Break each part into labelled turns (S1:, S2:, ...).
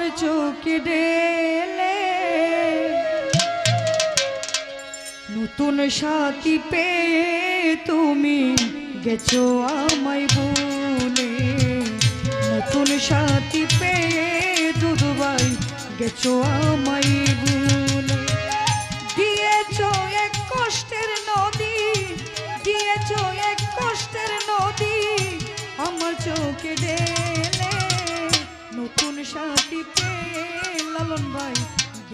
S1: আমার চোখে ডেলে। নতুন সাথী পেয়ে তুমি গেছো আমায় বলে। নতুন সাথী পেয়ে দুদুবাই গেছো আমায় বলে। দিয়েছ এক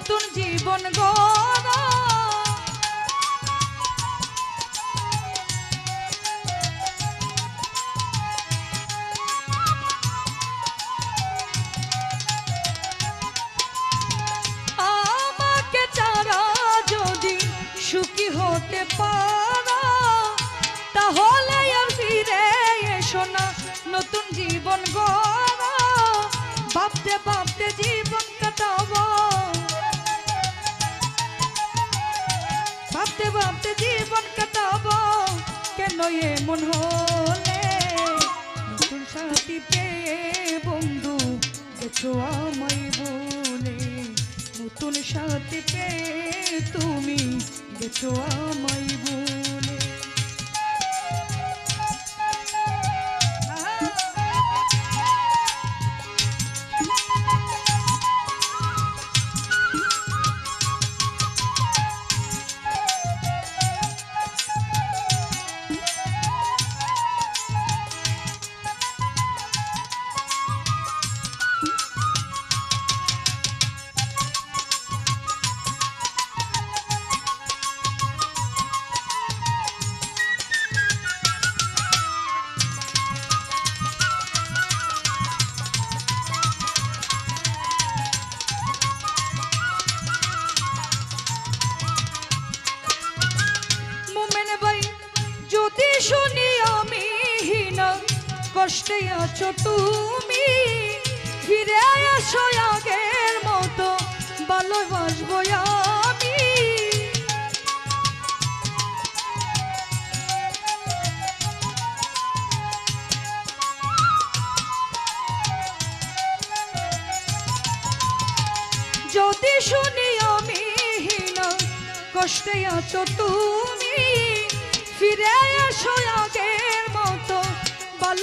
S1: নতুন জীবন গো আমাকে ছাড়া যদি সুখী হতে পারো জীবন কাটাব? কেন এমন হলে? নতুন সাথী পেয়ে বন্ধু, দেখো আমায় বলে। নতুন সাথী পেয়ে তুমি, দেখো আমায় বলে। কষ্টে আছো তুমি। ফিরে আসো আগের মতো ভালোবাসবো আমি। যদি শুনি আমি কষ্টে আছো তুমি। ফিরে আসো আগের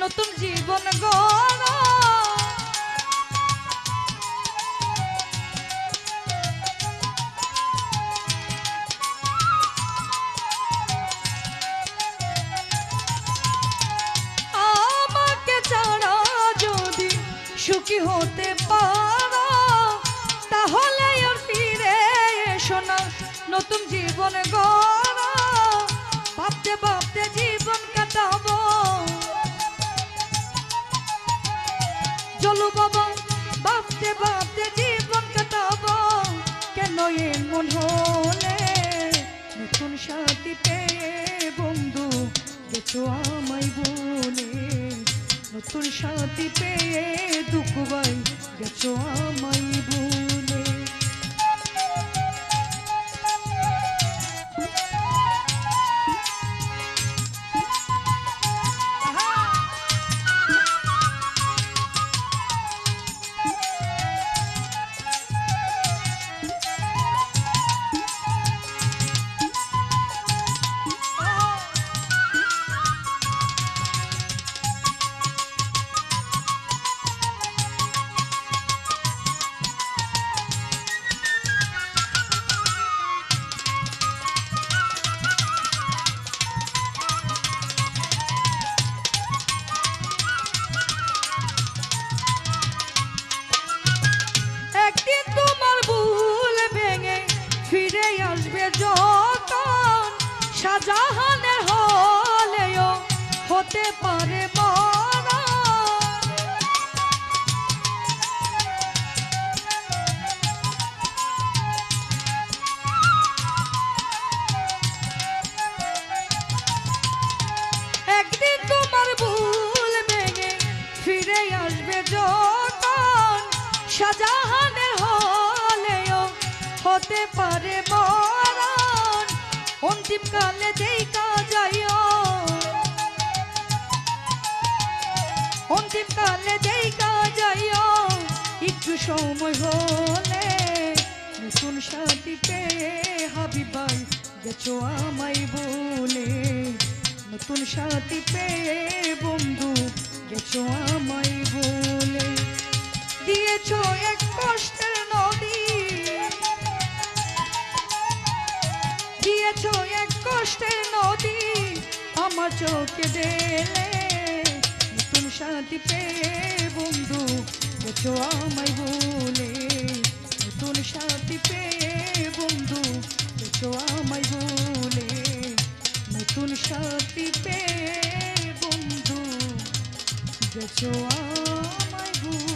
S1: নতুন জীবন গড়া। আমাকে ছাড়া যদি সুখী হতে পারো, তাহলে আর ফিরে এসো না, নতুন জীবন গড়া। চলো বাবা, ভাবতে ভাবতে জীবন কাটাব। কেন এমন হলে নতুন সাথী পেয়ে বন্ধু গেছো আমায় বলে। নতুন সাথী পেয়ে দুঃখ ভাই গেছো আমায় বলে। হতে পারে একদিন তোমার ভুল ভেঙে ফিরে আসবে যখন শাহজাহানের হলেও হতে পারে মরণ। অন্তিম কালে দেখা অন্তিম কালে দেখা যাইও, একটু সময় হলে নতুন সাথী পেয়ে হাবিবাই গেছো আমায় বলে। নতুন সাথী পেয়ে বন্ধু গেছো আমায় বলে। দিয়েছ এক কষ্টের নদী। দিয়েছ এক কষ্টের নদী আমার চোখে দেলে সাথী পেয়ে বন্ধু গেছো আমায় বলে। নতুন শান্তি পেয়ে বন্ধু গেছো আমায় বলে। নতুন শান্তি পেয়ে বন্ধু গেছো আমায় বলে।